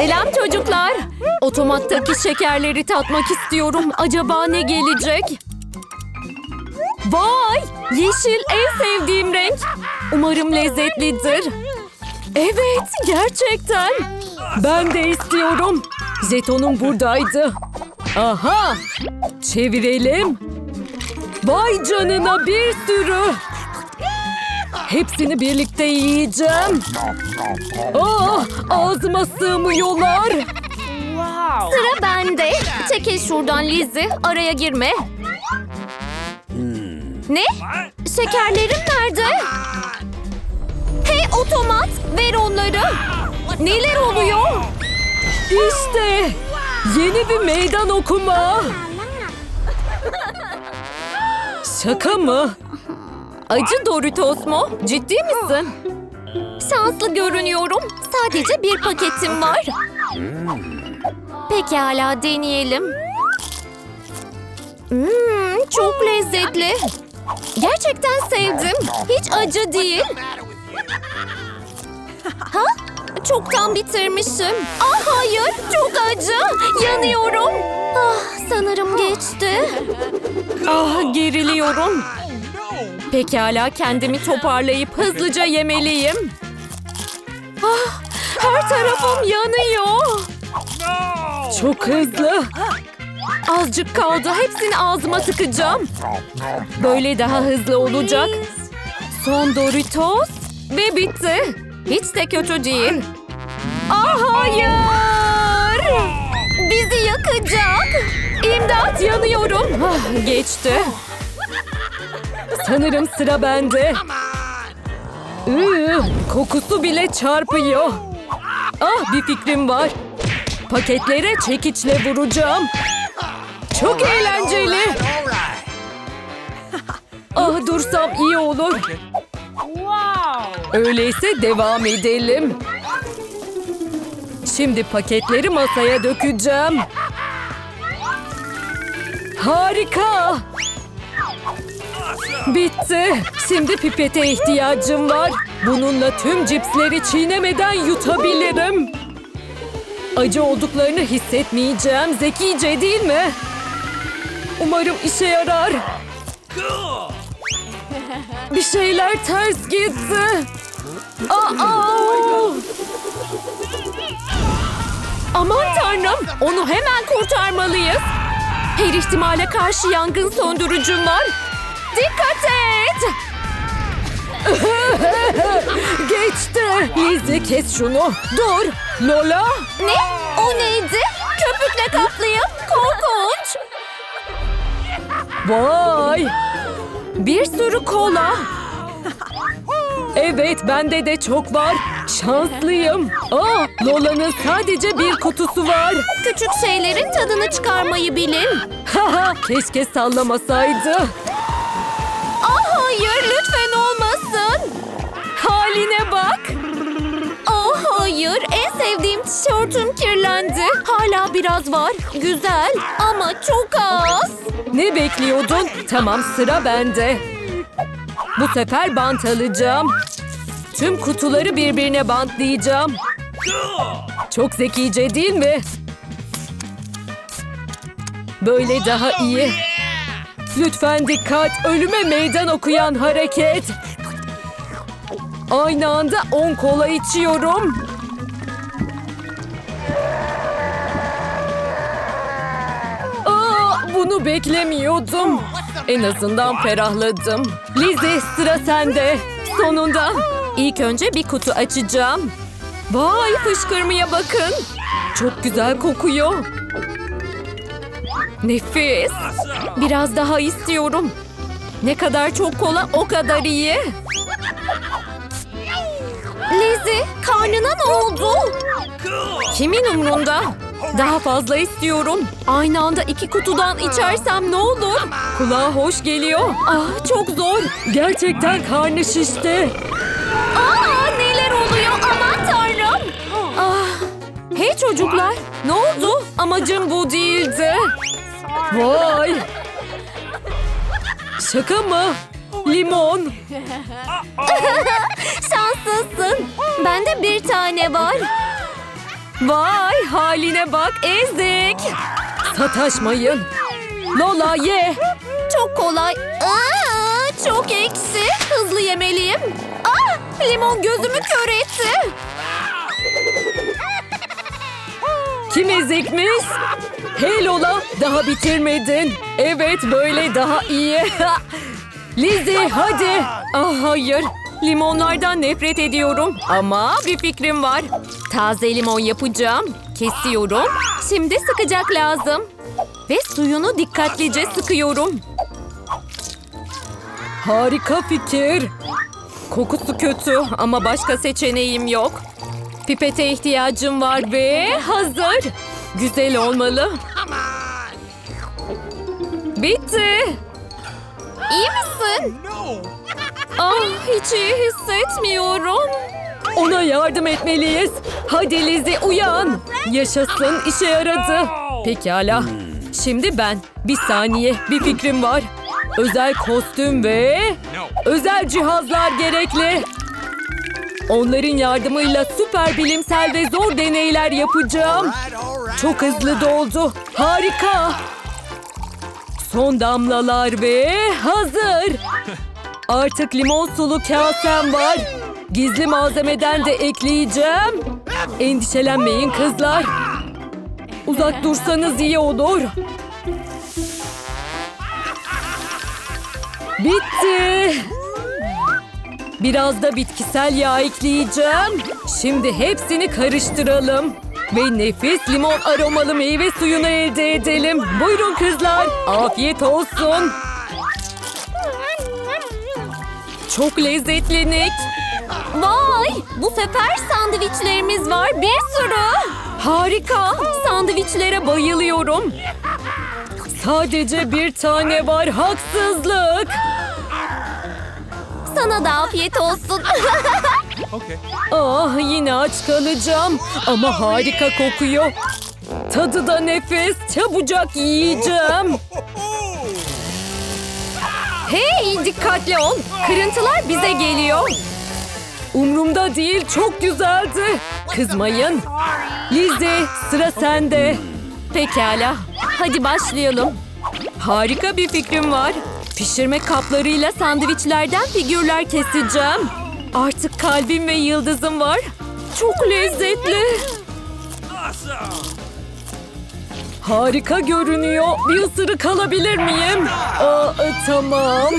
Selam çocuklar. Otomattaki şekerleri tatmak istiyorum. Acaba ne gelecek? Vay! Yeşil en sevdiğim renk. Umarım lezzetlidir. Evet, gerçekten. Ben de istiyorum. Jetonum buradaydı. Aha! Çevirelim. Vay canına bir sürü. Hepsini birlikte yiyeceğim. Ah, ağzıma sığmıyorlar. Sıra bende. Çekil şuradan Lizzy. Araya girme. Ne? Şekerlerim nerede? Hey otomat ver onları. Neler oluyor? İşte yeni bir meydan okuma. Şaka mı? Acı Doritos mu? Ciddi misin? Şanslı görünüyorum. Sadece bir paketim var. Pekala deneyelim. Hmm, çok lezzetli. Gerçekten sevdim. Hiç acı değil. Ha? Çoktan bitirmişim. Ah hayır, çok acı. Yanıyorum. Ah, sanırım geçti. Ah, geriliyorum. Pekala kendimi toparlayıp hızlıca yemeliyim. Ah, her tarafım yanıyor. Çok hızlı. Azıcık kaldı. Hepsini ağzıma tıkacağım. Böyle daha hızlı olacak. Son Doritos ve bitti. Hiç de kötü değil. Ah hayır! Bizi yakacak. İmdat yanıyorum. Ah, geçti. Sanırım sıra bende. Iı, kokusu bile çarpıyor. Ah bir fikrim var. Paketlere çekiçle vuracağım. Çok eğlenceli. Ah dursam iyi olur. Öyleyse devam edelim. Şimdi paketleri masaya dökeceğim. Harika. Bitti. Şimdi pipete ihtiyacım var. Bununla tüm cipsleri çiğnemeden yutabilirim. Acı olduklarını hissetmeyeceğim. Zekice değil mi? Umarım işe yarar. Bir şeyler ters gitti. Aa! Aman tanrım, onu hemen kurtarmalıyız. Her ihtimale karşı yangın söndürücüm var. Dikkat et! Geçti. Lizzie kes şunu. Dur. Lola. Ne? O neydi? Köpükle kaplıyım. Korkunç. Vay. Bir sürü kola. Evet bende de çok var. Şanslıyım. Aa, Lola'nın sadece bir kutusu var. Küçük şeylerin tadını çıkarmayı bilin. Haha keşke sallamasaydı. Haline bak. Oh hayır en sevdiğim tişörtüm kirlendi. Hala biraz var. Güzel ama çok az. Ne bekliyordun? Tamam sıra bende. Bu sefer bant alacağım. Tüm kutuları birbirine bantlayacağım. Çok zekice değil mi? Böyle daha iyi. Lütfen dikkat. Ölüme meydan okuyan hareket. Aynı anda 10 kola içiyorum. Aa, bunu beklemiyordum. En azından ferahladım. Lizzie sıra sende. Sonunda. İlk önce bir kutu açacağım. Vay fışkırmaya bakın. Çok güzel kokuyor. Nefis. Biraz daha istiyorum. Ne kadar çok kola o kadar iyi. Lizzie karnına ne oldu? Kimin umrunda? Daha fazla istiyorum. Aynı anda iki kutudan içersem ne olur? Kulağa hoş geliyor. Ah çok zor. Gerçekten karnı şişti. Aa neler oluyor aman tanrım. Ah. Hey çocuklar ne oldu? Amacım bu değildi. Vay. Şaka mı? Limon. Şanslısın. Bende bir tane var. Vay haline bak ezik. Sataşmayın. Lola ye. Çok kolay. Aa, çok eksi. Hızlı yemeliyim. Ah, limon gözümü kör etti. Kim ezikmiş? Hey Lola daha bitirmedin. Evet böyle daha iyi. Lizzie hadi. Ah hayır. Limonlardan nefret ediyorum. Ama bir fikrim var. Taze limon yapacağım. Kesiyorum. Şimdi sıkacak lazım. Ve suyunu dikkatlice sıkıyorum. Harika fikir. Kokusu kötü ama başka seçeneğim yok. Pipete ihtiyacım var ve hazır. Güzel olmalı. Bitti. İyi misin? Ah hiç iyi hissetmiyorum. Ona yardım etmeliyiz. Hadi Lizzie uyan. Yaşasın işe yaradı. Pekala. Şimdi ben. Bir saniye bir fikrim var. Özel kostüm ve özel cihazlar gerekli. Onların yardımıyla süper bilimsel ve zor deneyler yapacağım. Çok hızlı doldu. Harika. Son damlalar ve hazır. Artık limon sulu kasem var. Gizli malzemeden de ekleyeceğim. Endişelenmeyin kızlar. Uzak dursanız iyi olur. Bitti. Biraz da bitkisel yağ ekleyeceğim. Şimdi hepsini karıştıralım. Ve nefis limon aromalı meyve suyunu elde edelim. Buyurun kızlar. Afiyet olsun. Çok lezzetli Nick. Vay! Bu sefer sandviçlerimiz var bir sürü. Harika. Sandviçlere bayılıyorum. Sadece bir tane var haksızlık. Sana da afiyet olsun. Okay. ah yine aç kalacağım ama harika kokuyor. Tadı da nefis. Çabucak yiyeceğim. Hey dikkatli ol. Kırıntılar bize geliyor. Umrumda değil çok güzeldi. Kızmayın. Lizzie sıra sende. Pekala. Hadi başlayalım. Harika bir fikrim var. Pişirme kaplarıyla sandviçlerden figürler keseceğim. Artık kalbim ve yıldızım var. Çok lezzetli. Harika görünüyor. Bir ısırık alabilir miyim? Aa, e, tamam.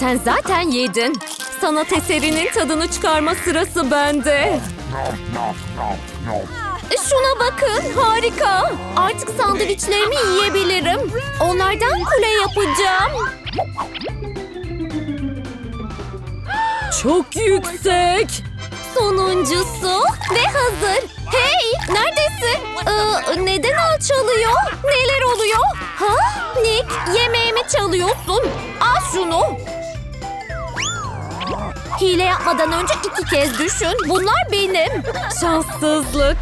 Sen zaten yedin. Sanat eserinin tadını çıkarma sırası bende. Şuna bakın harika. Artık sandviçlerimi yiyebilirim. Onlardan kule yapacağım. Çok yüksek. Sonuncusu ve hazır. Hey neredesin? Ee, neden alçalıyor? Neler oluyor? Ha? Nick yemeğimi çalıyorsun. Al şunu. Hile yapmadan önce iki kez düşün. Bunlar benim. Şanssızlık.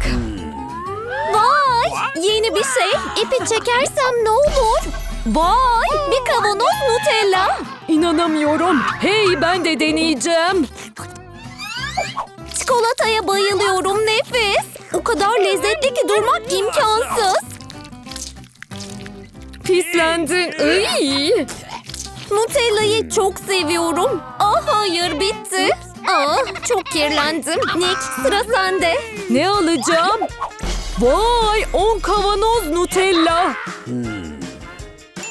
Vay! Yeni bir şey. İpi çekersem ne olur? Vay! Bir kavanoz Nutella. İnanamıyorum. Hey ben de deneyeceğim. Çikolataya bayılıyorum nefis. O kadar lezzetli ki durmak imkansız. Pislendin. Iy. Nutella'yı çok seviyorum. Ah hayır bitti. Ah çok kirlendim. Nick sıra sende. Ne alacağım? Vay 10 kavanoz Nutella.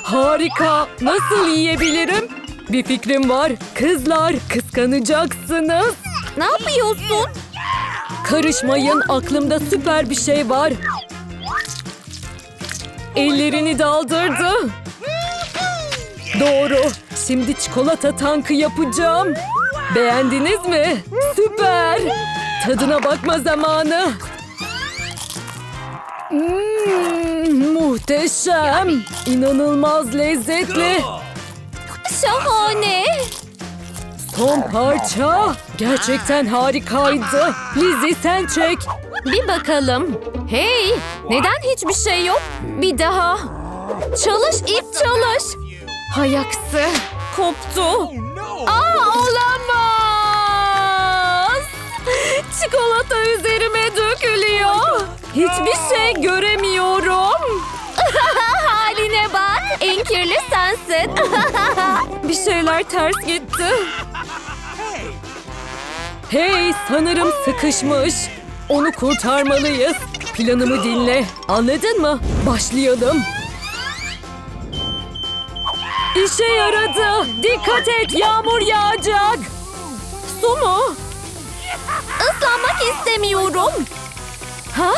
Harika. Nasıl yiyebilirim? Bir fikrim var. Kızlar kıskanacaksınız. Ne yapıyorsun? Karışmayın aklımda süper bir şey var. Ellerini daldırdı. Doğru. Şimdi çikolata tankı yapacağım. Beğendiniz mi? Süper. Tadına bakma zamanı. Hmm, muhteşem. İnanılmaz lezzetli. Şahane. Son parça. Gerçekten harikaydı. Lizzie sen çek. Bir bakalım. Hey, neden hiçbir şey yok? Bir daha. Çalış ip çalış. Hay aksi. Koptu. Aa olamaz. Çikolata üzerime dökülüyor. Hiçbir şey göremiyorum. Haline bak. En kirli sensin. Bir şeyler ters gitti. Hey sanırım sıkışmış. Onu kurtarmalıyız. Planımı dinle. Anladın mı? Başlayalım. İşe yaradı. Dikkat et yağmur yağacak. Su mu? Islanmak istemiyorum. Ha?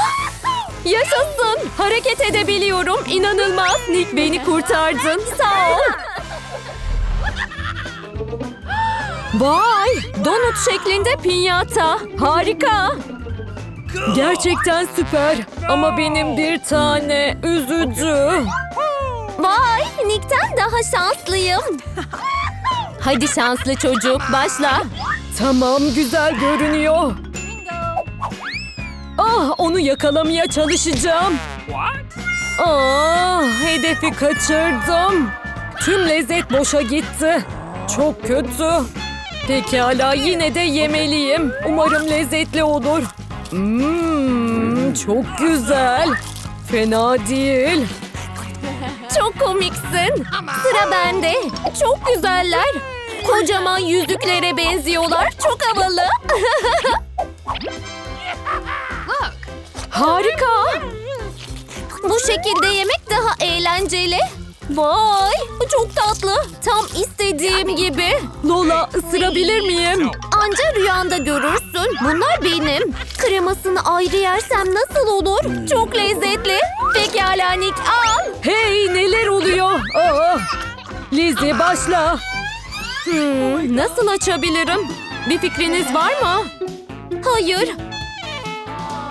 Yaşasın. Hareket edebiliyorum. İnanılmaz. Nick beni kurtardın. Sağ ol. Vay! Donut şeklinde pinyata. Harika. Gerçekten süper. Ama benim bir tane üzücü. Vay! Nick'ten daha şanslıyım. Hadi şanslı çocuk başla. Tamam güzel görünüyor. Ah onu yakalamaya çalışacağım. What? Ah hedefi kaçırdım. Tüm lezzet boşa gitti. Çok kötü. Pekala yine de yemeliyim. Umarım lezzetli olur. Mmm çok güzel. Fena değil. Çok komiksin. Sıra bende. Çok güzeller. Kocaman yüzüklere benziyorlar. Çok havalı. Harika. Bu şekilde yemek daha eğlenceli. Vay, çok tatlı. Tam istediğim gibi. Lola, ısırabilir miyim? Anca rüyanda görürsün. Bunlar benim. Kremasını ayrı yersem nasıl olur? Çok lezzetli. Pekala Nick, al. Hey, neler oluyor? Aa. Lizzie, başla. Hmm, nasıl açabilirim? Bir fikriniz var mı? Hayır.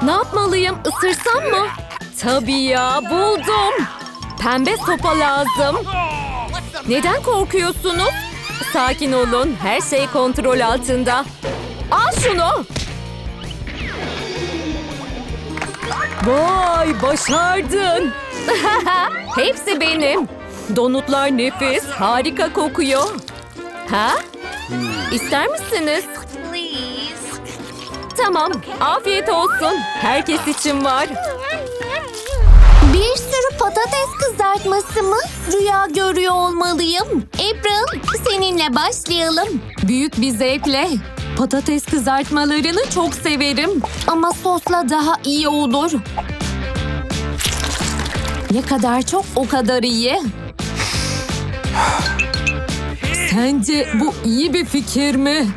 Ne yapmalıyım? Isırsam mı? Tabii ya buldum. Pembe sopa lazım. Neden korkuyorsunuz? Sakin olun. Her şey kontrol altında. Al şunu. Vay başardın. Hepsi benim. Donutlar nefis. Harika kokuyor. Ha? İster misiniz? Tamam. Afiyet olsun. Herkes için var. Bir sürü patates kızartması mı? Rüya görüyor olmalıyım. April, seninle başlayalım. Büyük bir zevkle. Patates kızartmalarını çok severim. Ama sosla daha iyi olur. Ne kadar çok o kadar iyi. Sence bu iyi bir fikir mi?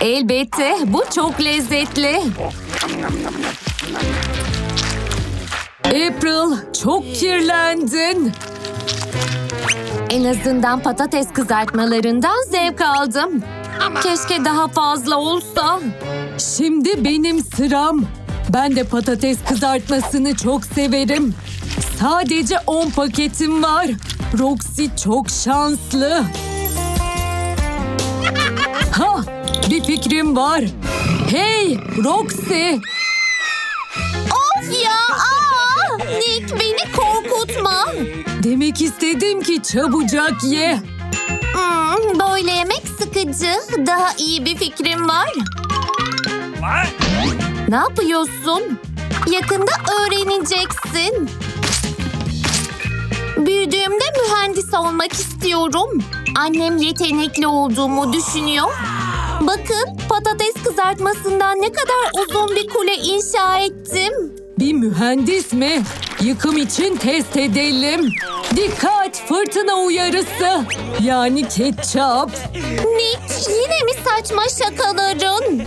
Elbette bu çok lezzetli. April çok kirlendin. En azından patates kızartmalarından zevk aldım. Keşke daha fazla olsa. Şimdi benim sıram. Ben de patates kızartmasını çok severim. Sadece 10 paketim var. Roxy çok şanslı. Bir fikrim var. Hey, Roxy. Of ya! Aa! Nick beni korkutma. Demek istedim ki çabucak ye. Hmm, böyle yemek sıkıcı. Daha iyi bir fikrim var. What? Ne yapıyorsun? Yakında öğreneceksin. Büyüdüğümde mühendis olmak istiyorum. Annem yetenekli olduğumu düşünüyor. Bakın patates kızartmasından ne kadar uzun bir kule inşa ettim. Bir mühendis mi? Yıkım için test edelim. Dikkat fırtına uyarısı. Yani ketçap. Nick yine mi saçma şakaların?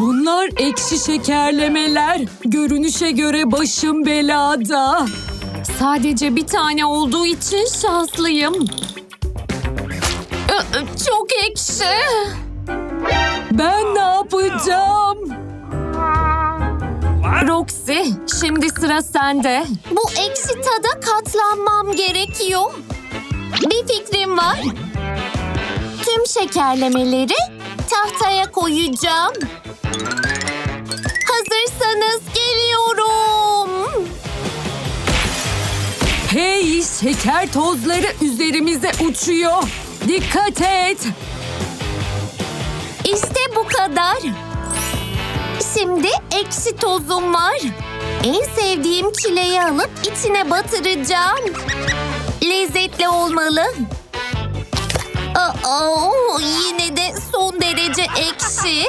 Bunlar ekşi şekerlemeler. Görünüşe göre başım belada. Sadece bir tane olduğu için şanslıyım. Çok ekşi. Ben ne yapacağım? Roxy, şimdi sıra sende. Bu ekşi tada katlanmam gerekiyor. Bir fikrim var. Tüm şekerlemeleri tahtaya koyacağım. Hazırsanız geliyorum. Hey, şeker tozları üzerimize uçuyor. Dikkat et. İşte bu kadar. Şimdi ekşi tozum var. En sevdiğim çileği alıp içine batıracağım. Lezzetli olmalı. Aa, yine de son derece ekşi.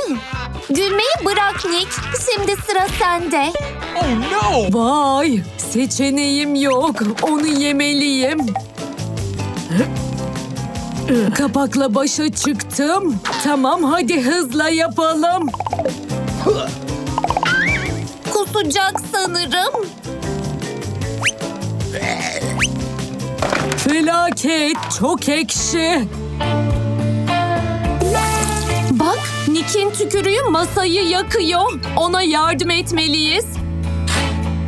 Gülmeyi bırak Nick. Şimdi sıra sende. Oh no! Vay, seçeneğim yok. Onu yemeliyim. Kapakla başa çıktım. Tamam hadi hızla yapalım. Kusacak sanırım. Felaket, çok ekşi. Bak, Nick'in tükürüğü masayı yakıyor. Ona yardım etmeliyiz.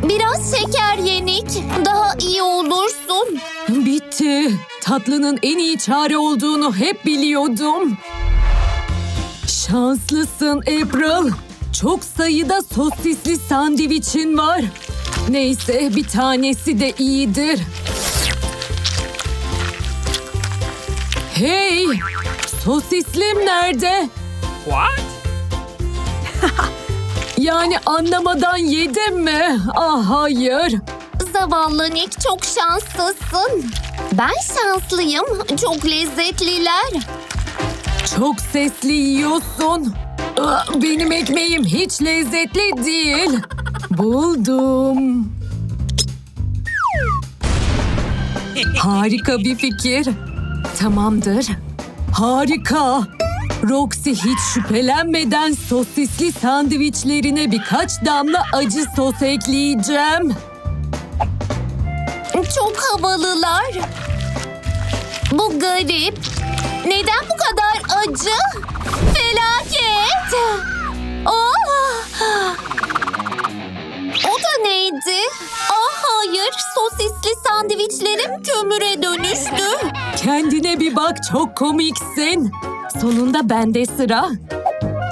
Biraz şeker yenik. Daha iyi olursun. Bitti. Tatlının en iyi çare olduğunu hep biliyordum. Şanslısın April. Çok sayıda sosisli sandviçin var. Neyse bir tanesi de iyidir. Hey! Sosislim nerede? What? Yani anlamadan yedim mi? Ah hayır. Zavallı Nick çok şanslısın. Ben şanslıyım. Çok lezzetliler. Çok sesli yiyorsun. Ah, Benim ekmeğim hiç lezzetli değil. Buldum. Harika bir fikir. Tamamdır. Harika. Roxy hiç şüphelenmeden sosisli sandviçlerine birkaç damla acı sos ekleyeceğim. Çok havalılar. Bu garip. Neden bu kadar acı? Felaket. Oh! O da neydi? Ah hayır, sosisli sandviçlerim kömüre dönüştü. Kendine bir bak çok komiksin. Sonunda bende sıra.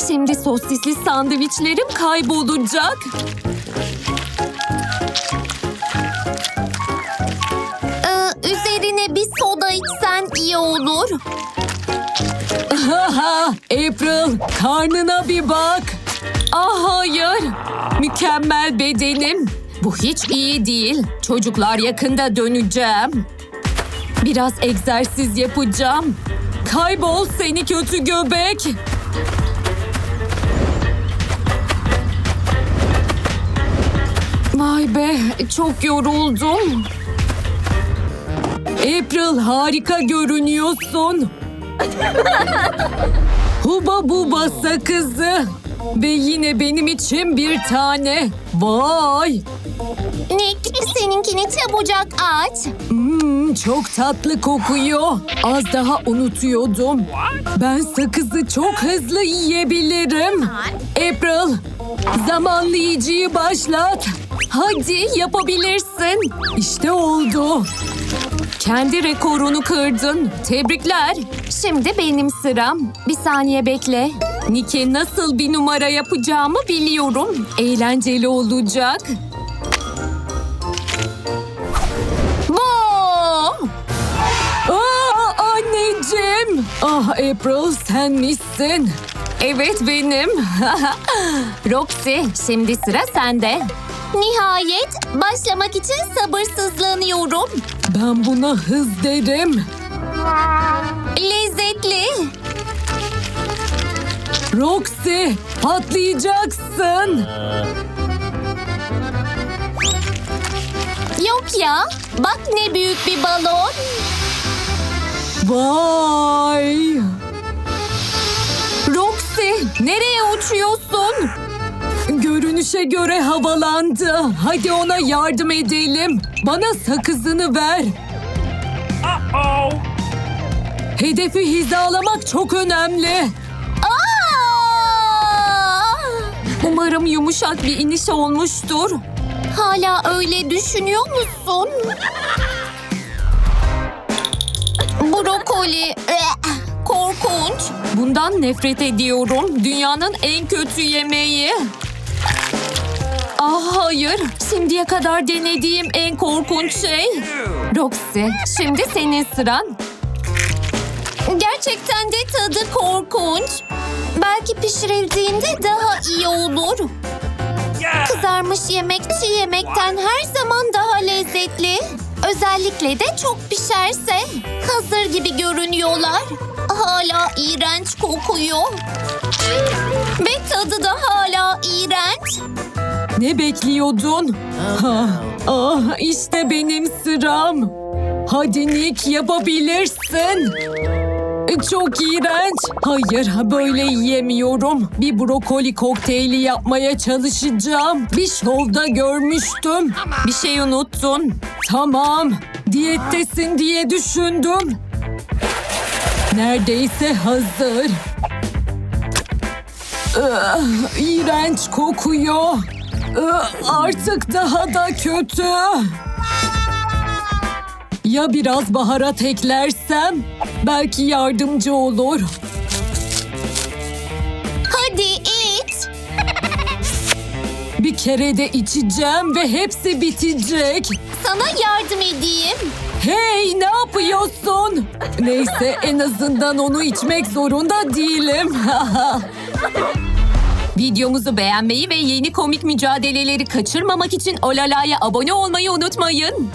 Şimdi sosisli sandviçlerim kaybolacak. Haha, April karnına bir bak. Ah hayır. Mükemmel bedenim. Bu hiç iyi değil. Çocuklar yakında döneceğim. Biraz egzersiz yapacağım. Kaybol seni kötü göbek. Vay be, çok yoruldum. April harika görünüyorsun. Huba buba sakızı. Ve yine benim için bir tane. Vay! Nick, seninkini çabucak aç. Hmm, çok tatlı kokuyor. Az daha unutuyordum. Ben sakızı çok hızlı yiyebilirim. April, zamanlayıcıyı başlat. Hadi yapabilirsin. İşte oldu. Kendi rekorunu kırdın. Tebrikler. Şimdi benim sıram. Bir saniye bekle. Nike nasıl bir numara yapacağımı biliyorum. Eğlenceli olacak. Wow! Aa, anneciğim. Ah April sen misin? Evet benim. Roxy şimdi sıra sende. Nihayet başlamak için sabırsızlanıyorum. Ben buna hız derim. Lezzetli. Roxy patlayacaksın. Yok ya. Bak ne büyük bir balon. Vay. Roxy nereye uçuyorsun? Görünüşe göre havalandı. Hadi ona yardım edelim. Bana sakızını ver. Uh-oh! Hedefi hizalamak çok önemli. Aa! Umarım yumuşak bir iniş olmuştur. Hala öyle düşünüyor musun? Brokoli. Korkunç. Bundan nefret ediyorum. Dünyanın en kötü yemeği. Ah hayır. Şimdiye kadar denediğim en korkunç şey. Roxy, şimdi senin sıran. Gerçekten de tadı korkunç. Belki pişirildiğinde daha iyi olur. Kızarmış yemek çiğ yemekten her zaman daha lezzetli. Özellikle de çok pişerse. Hazır gibi görünüyorlar. Hala iğrenç kokuyor. Ve tadı da hala iğrenç. Ne bekliyordun? Ha, ah, işte benim sıram. Hadi Nick yapabilirsin. Çok iğrenç. Hayır böyle yiyemiyorum. Bir brokoli kokteyli yapmaya çalışacağım. Bir şovda görmüştüm. Bir şey unuttun. Tamam. Diyettesin diye düşündüm. Neredeyse hazır. Ah, İğrenç kokuyor. Ah, Artık daha da kötü. Ya biraz baharat eklersem? Belki yardımcı olur. Hadi iç. Bir kere de içeceğim ve hepsi bitecek. Sana yardım edeyim. Hey ne yapıyorsun? Neyse en azından onu içmek zorunda değilim. Videomuzu beğenmeyi ve yeni komik mücadeleleri kaçırmamak için Olala'ya abone olmayı unutmayın.